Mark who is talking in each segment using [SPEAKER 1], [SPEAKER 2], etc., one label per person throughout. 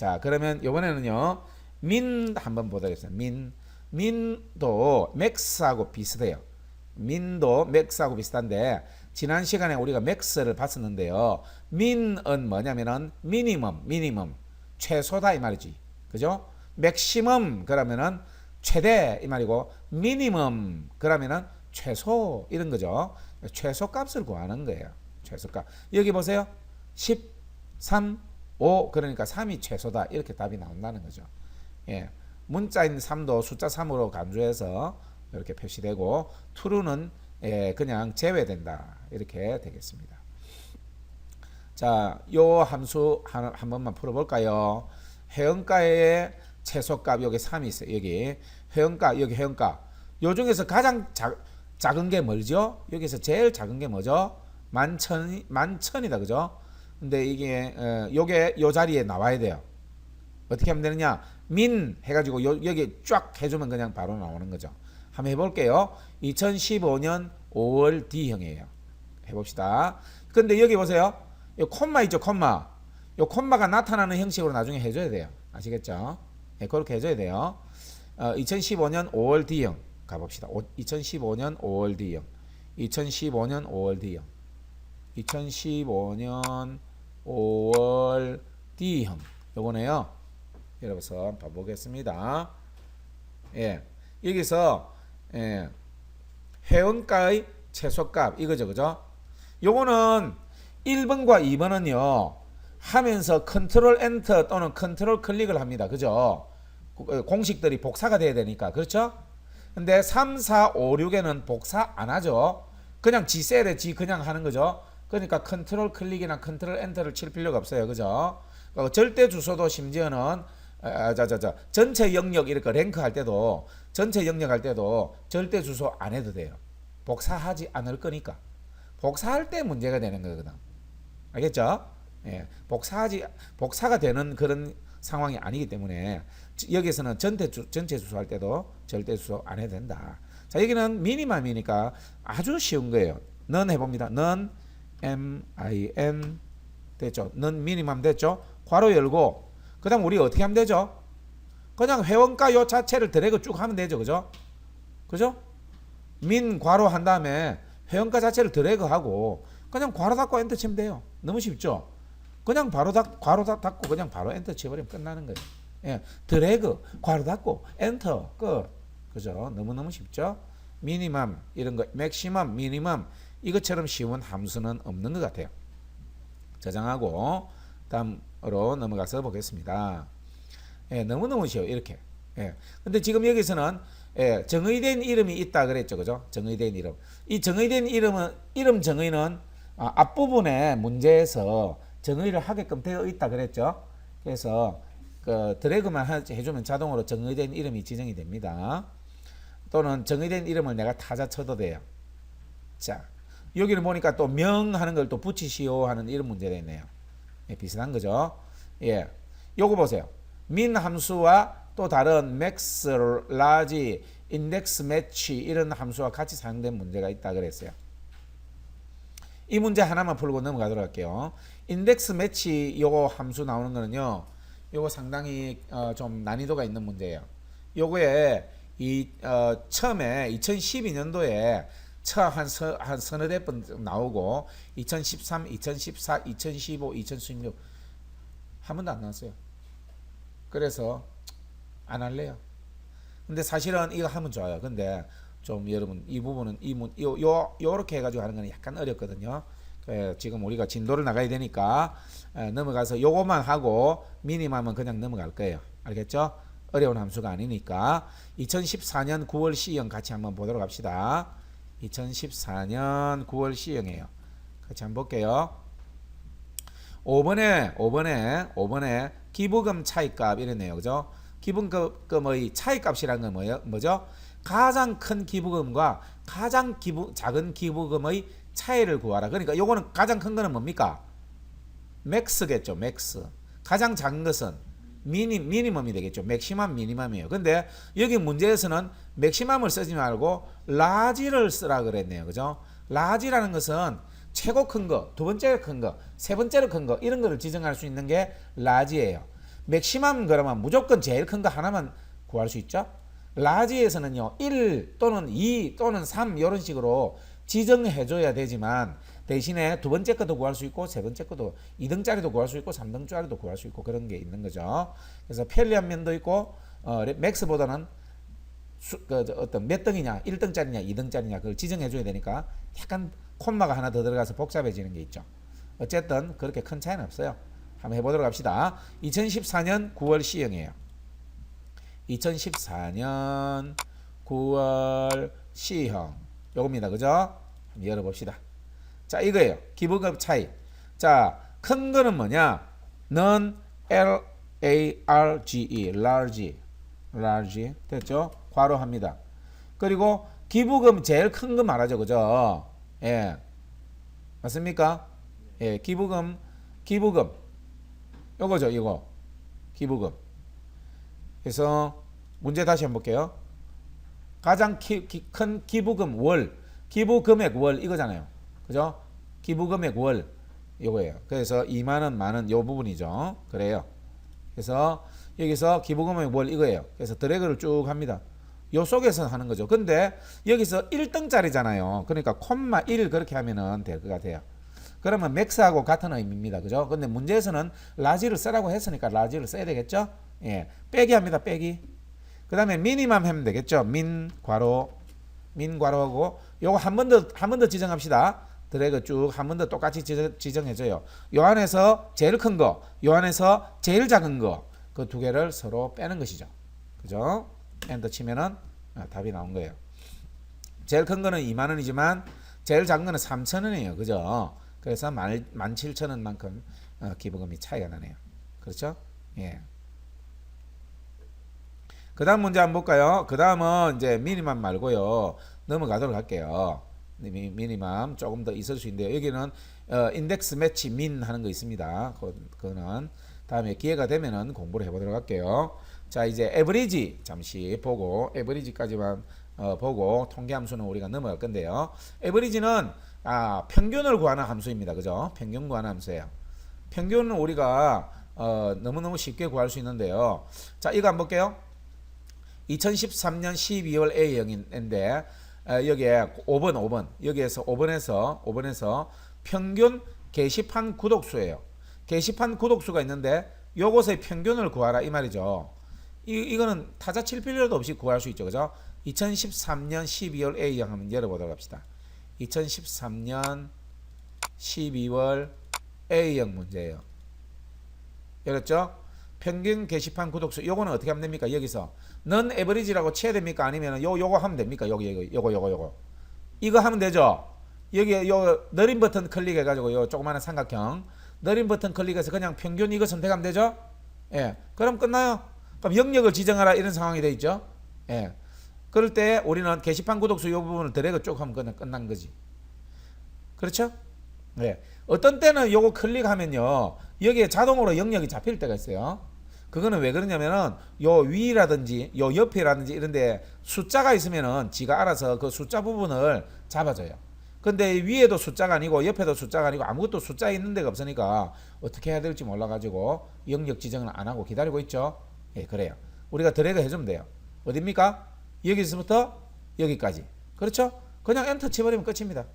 [SPEAKER 1] 자, 그러면 이번에는요. 민 한번 보도록 하겠습니다. 민 민도 맥스하고 비슷해요. 민도 맥스하고 비슷한데 지난 시간에 우리가 맥스를 봤었는데요. 민은 뭐냐면은 미니멈, 미니멈 최소다 이 말이지. 그죠? 맥시멈 그러면은 최대 이 말이고 미니멈 그러면은 최소 이런 거죠. 최소 값을 구하는 거예요. 최소값. 여기 보세요. 10, 3, 5 그러니까 3이 최소다. 이렇게 답이 나온다는 거죠. 예. 문자인 3도 숫자 3으로 간주해서 이렇게 표시되고 true는 예, 그냥 제외된다. 이렇게 되겠습니다. 자, 요 함수 한, 한 번만 풀어볼까요? 회원가의 최소값 여기 3이 있어요. 여기 회원가 여기 회원가. 요 중에서 가장 작, 작은 게 뭐죠? 여기서 제일 작은 게 뭐죠? 만천 만천이다 그죠? 근데 이게 어, 요게 요 자리에 나와야 돼요. 어떻게 하면 되느냐? 민 해가지고 요, 여기 쫙 해주면 그냥 바로 나오는 거죠. 한번 해볼게요. 2015년 5월 D형이에요. 해봅시다. 근데 여기 보세요. 요 콤마 있죠, 콤마. 요 콤마가 나타나는 형식으로 나중에 해줘야 돼요. 아시겠죠? 네, 그렇게 해줘야 돼요. 어, 2015년 5월 D형 가봅시다. 오, 2015년 5월 D형. 2015년 5월 D형. 2015년 5월 D형. 요거네요. 여러분 봐보겠습니다. 예. 여기서 예. 회원가의 최소값 이거죠. 그죠? 요거는 1번과 2번은요. 하면서 컨트롤 엔터 또는 컨트롤 클릭을 합니다. 그죠? 고- 공식들이 복사가 돼야 되니까. 그렇죠? 근데 3, 4, 5, 6에는 복사 안 하죠. 그냥 G 셀에 G 그냥 하는 거죠. 그러니까 컨트롤 클릭이나 컨트롤 엔터를 칠 필요가 없어요. 그죠? 어, 절대 주소도 심지어는 아, 자, 자, 자, 전체 영역 이렇게 랭크 할 때도 전체 영역 할 때도 절대 주소 안 해도 돼요. 복사하지 않을 거니까. 복사할 때 문제가 되는 거거든. 알겠죠? 예, 복사하지 복사가 되는 그런 상황이 아니기 때문에 지- 여기서는 전체 주, 전체 주소 할 때도 절대 주소 안 해도 된다. 자 여기는 미니맘이니까 아주 쉬운 거예요. 넌 해봅니다. 넌 M I N 됐죠? 넌 미니맘 됐죠? 괄호 열고 그다음 우리 어떻게 하면 되죠? 그냥 회원가 요 자체를 드래그 쭉 하면 되죠, 그죠? 그죠? 민 괄호 한 다음에 회원가 자체를 드래그하고 그냥 괄호 닫고 엔터 치면 돼요. 너무 쉽죠? 그냥 바로 닫 괄호 닫- 닫고 그냥 바로 엔터 쳐버리면 끝나는 거예요. 예, 드래그 괄호 닫고 엔터 끝. 그죠? 너무 너무 쉽죠? 미니멈 이런 거, 맥시멈, 미니멈 이것처럼 쉬운 함수는 없는 것 같아요. 저장하고 다음으로 넘어가서 보겠습니다. 예, 너무너무 쉬워 이렇게. 예. 근데 지금 여기서는 예, 정의된 이름이 있다 그랬죠. 그죠? 정의된 이름. 이 정의된 이름은 이름 정의는 아, 앞부분에 문제에서 정의를 하게끔 되어 있다 그랬죠. 그래서 그 드래그만 하- 해주면 자동으로 정의된 이름이 지정이 됩니다. 또는 정의된 이름을 내가 타자 쳐도 돼요. 자, 여기를 보니까 또 명하는 걸 또 붙이시오 하는 이런 문제가 있네요. 예, 비슷한 거죠. 예, 요거 보세요. 민 함수와 또 다른 max, large, index match 이런 함수와 같이 사용된 문제가 있다 그랬어요. 이 문제 하나만 풀고 넘어가도록 할게요. 인덱스 매치 요거 함수 나오는 거는요. 요거 상당히 어, 좀 난이도가 있는 문제예요. 요거에 이 어, 처음에 2012년도에 처한 서, 한 서너 대번 나오고 2013, 2014, 2015, 2016 한 번도 안 나왔어요. 그래서 안 할래요. 근데 사실은 이거 하면 좋아요. 근데 좀 여러분 이 부분은 이문 요, 요 요렇게 해가지고 하는 건 약간 어렵거든요. 그 지금 우리가 진도를 나가야 되니까 에, 넘어가서 요것만 하고 미니멈은 그냥 넘어갈 거예요. 알겠죠? 어려운 함수가 아니니까 2014년 9월 C형 같이 한번 보도록 합시다. 2014년 9월 C형이에요. 같이 한번 볼게요. 5번에 5번에 5번에 기부금 차이값 이랬네요. 그죠? 기부금의 차이값이라는 건 뭐예요? 뭐죠? 가장 큰 기부금과 가장 기부 작은 기부금의 차이를 구하라. 그러니까 요거는 가장 큰 거는 뭡니까? 맥스겠죠. 맥스. 가장 작은 것은 미니 미니멈이 되겠죠. 맥시멈 미니멈이에요. 근데 여기 문제에서는 맥시멈을 쓰지 말고 라지를 쓰라 그랬네요. 그죠? 라지라는 것은 최고 큰 거, 두 번째로 큰 거, 세 번째로 큰 거 이런 거를 지정할 수 있는 게 라지예요. 맥시멈 그러면 무조건 제일 큰 거 하나만 구할 수 있죠. 라지에서는요 1 또는 2 또는 3 이런 식으로 지정해 줘야 되지만 대신에 두 번째 것도 구할 수 있고 세 번째 것도 2등짜리도 구할 수 있고 3등짜리도 구할 수 있고 그런 게 있는 거죠. 그래서 편리한 면도 있고 어, 레- 맥스보다는 수, 그, 저 어떤 몇 등이냐 1등짜리냐 2등짜리냐 그걸 지정해 줘야 되니까 약간 콤마가 하나 더 들어가서 복잡해지는 게 있죠. 어쨌든 그렇게 큰 차이는 없어요. 한번 해보도록 합시다. 2014년 9월 시행이에요. 2014년 9월 시형 요겁니다. 그죠? 한번 열어봅시다. 자 이거예요. 기본급 차이. 자 큰 거는 뭐냐? 넌 L A R G E large large 됐죠? 괄호합니다. 그리고 기부금 제일 큰 거 말하죠. 그죠? 예. 맞습니까? 예, 기부금 기부금 요거죠, 이거. 기부금. 그래서 문제 다시 한번 볼게요. 가장 키, 키- 큰 기부금 월, 기부금액 월 이거잖아요. 그죠? 기부 금액 월 요거예요. 그래서 2만 원, 만원 요 부분이죠. 그래요. 그래서 여기서 기부 금액 월 이거예요. 그래서 드래그를 쭉 합니다. 요 속에서 하는 거죠. 근데 여기서 1등짜리잖아요. 그러니까 콤마 1 그렇게 하면은 될 것 같아요. 그러면 맥스하고 같은 의미입니다. 그죠? 근데 문제에서는 라지를 쓰라고 했으니까 라지를 써야 되겠죠? 예. 빼기 합니다. 빼기. 그 다음에 미니멈 하면 되겠죠? 민, 괄호, 민, 괄호하고 요거 한 번 더, 한 번 더 지정합시다. 드래그 쭉 한 번 더 똑같이 지정, 지정해줘요. 요 안에서 제일 큰 거, 요 안에서 제일 작은 거, 그 두 개를 서로 빼는 것이죠. 그죠? 엔터 치면은 아, 답이 나온 거예요. 제일 큰 거는 2만 원이지만 제일 작은 거는 3천 원이에요. 그죠? 그래서 17,000원 만큼 어, 기부금이 차이가 나네요. 그렇죠? 예. 그 다음 문제 한번 볼까요? 그 다음은 이제 미니멈 말고요. 넘어가도록 할게요. 미, 미니멈 조금 더 있을 수 있는데요. 여기는 어, 인덱스 매치 민 하는 거 있습니다. 그, 그거는 다음에 기회가 되면은 공부를 해보도록 할게요. 자 이제 에버리지 잠시 보고 에버리지까지만 어, 보고 통계 함수는 우리가 넘어갈 건데요. 에버리지는 아, 평균을 구하는 함수입니다. 그죠? 평균 구하는 함수예요. 평균은 우리가 어, 너무너무 쉽게 구할 수 있는데요. 자 이거 한번 볼게요. 2013년 12월 A형인데 어, 여기에 5번 5번 여기에서 5번에서 5번에서 평균 게시판 구독수예요. 게시판 구독수가 있는데 요것의 평균을 구하라 이 말이죠. 이 이거는 타자 칠 필요도 없이 구할 수 있죠. 그죠? 2013년 12월 A형 한번 열어보도록 합시다. 2013년 12월 A형 문제예요. 열었죠? 평균 게시판 구독수 요거는 어떻게 하면 됩니까? 여기서 넌 에버리지라고 쳐야 됩니까? 아니면 요 요거 하면 됩니까? 여기 여기 요거 요거 요거 이거 하면 되죠. 여기 요 느린 버튼 클릭해 가지고 요 조그마한 삼각형 느린 버튼 클릭해서 그냥 평균 이거 선택하면 되죠. 예. 그럼 끝나요. 그럼 영역을 지정하라 이런 상황이 돼 있죠. 예. 그럴 때 우리는 게시판 구독수 요 부분을 드래그 쭉 하면 끝난, 끝난 거지. 그렇죠? 네. 어떤 때는 요거 클릭하면요. 여기에 자동으로 영역이 잡힐 때가 있어요. 그거는 왜 그러냐면은 요 위라든지 요 옆이라든지 이런데 숫자가 있으면은 지가 알아서 그 숫자 부분을 잡아줘요. 근데 위에도 숫자가 아니고 옆에도 숫자가 아니고 아무것도 숫자 있는 데가 없으니까 어떻게 해야 될지 몰라가지고 영역 지정을 안 하고 기다리고 있죠. 예, 그래요. 우리가 드래그 해주면 돼요. 어딥니까? 여기서부터 여기까지. 그렇죠? 그냥 엔터 쳐버리면 끝입니다.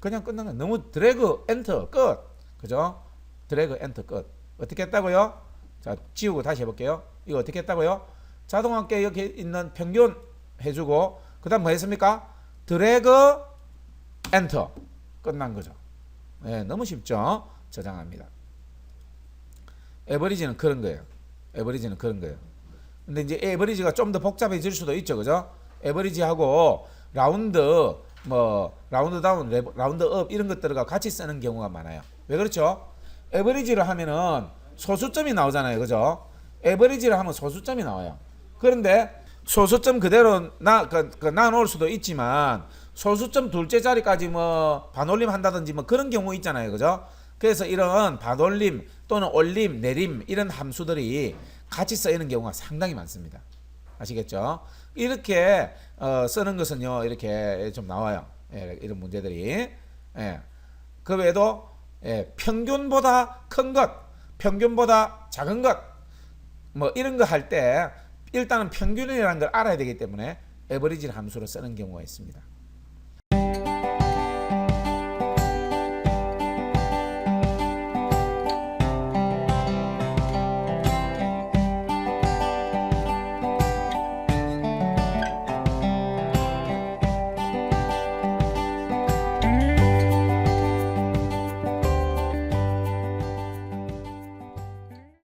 [SPEAKER 1] 그냥 거예요. 너무 드래그 엔터 끝. 그죠? 드래그 엔터 끝. 어떻게 했다고요? 자, 지우고 다시 해볼게요. 이거 어떻게 했다고요? 자동화께 여기 있는 평균 해주고 그 다음 뭐 했습니까? 드래그 엔터 끝난 거죠. 네, 너무 쉽죠? 저장합니다. 에버리지는 그런 거예요. 에버리지는 그런 거예요. 근데 이제 에버리지가 좀 더 복잡해질 수도 있죠, 그죠? 에버리지하고 라운드 뭐 라운드 다운, 라운드 업 이런 것들과 같이 쓰는 경우가 많아요. 왜 그렇죠? 에버리지를 하면은 소수점이 나오잖아요, 그죠? 에버리지를 하면 소수점이 나와요. 그런데 소수점 그대로 나, 그, 그 나눠올 수도 있지만 소수점 둘째 자리까지 뭐 반올림 한다든지 뭐 그런 경우 있잖아요, 그죠? 그래서 이런 반올림 또는 올림, 내림 이런 함수들이 같이 쓰이는 경우가 상당히 많습니다. 아시겠죠? 이렇게 어, 쓰는 것은요 이렇게 좀 나와요. 예, 이런 문제들이. 예. 그 외에도 예, 평균보다 큰 것, 평균보다 작은 것, 뭐 이런 거 할 때 일단은 평균이라는 걸 알아야 되기 때문에 에버리지를 함수로 쓰는 경우가 있습니다.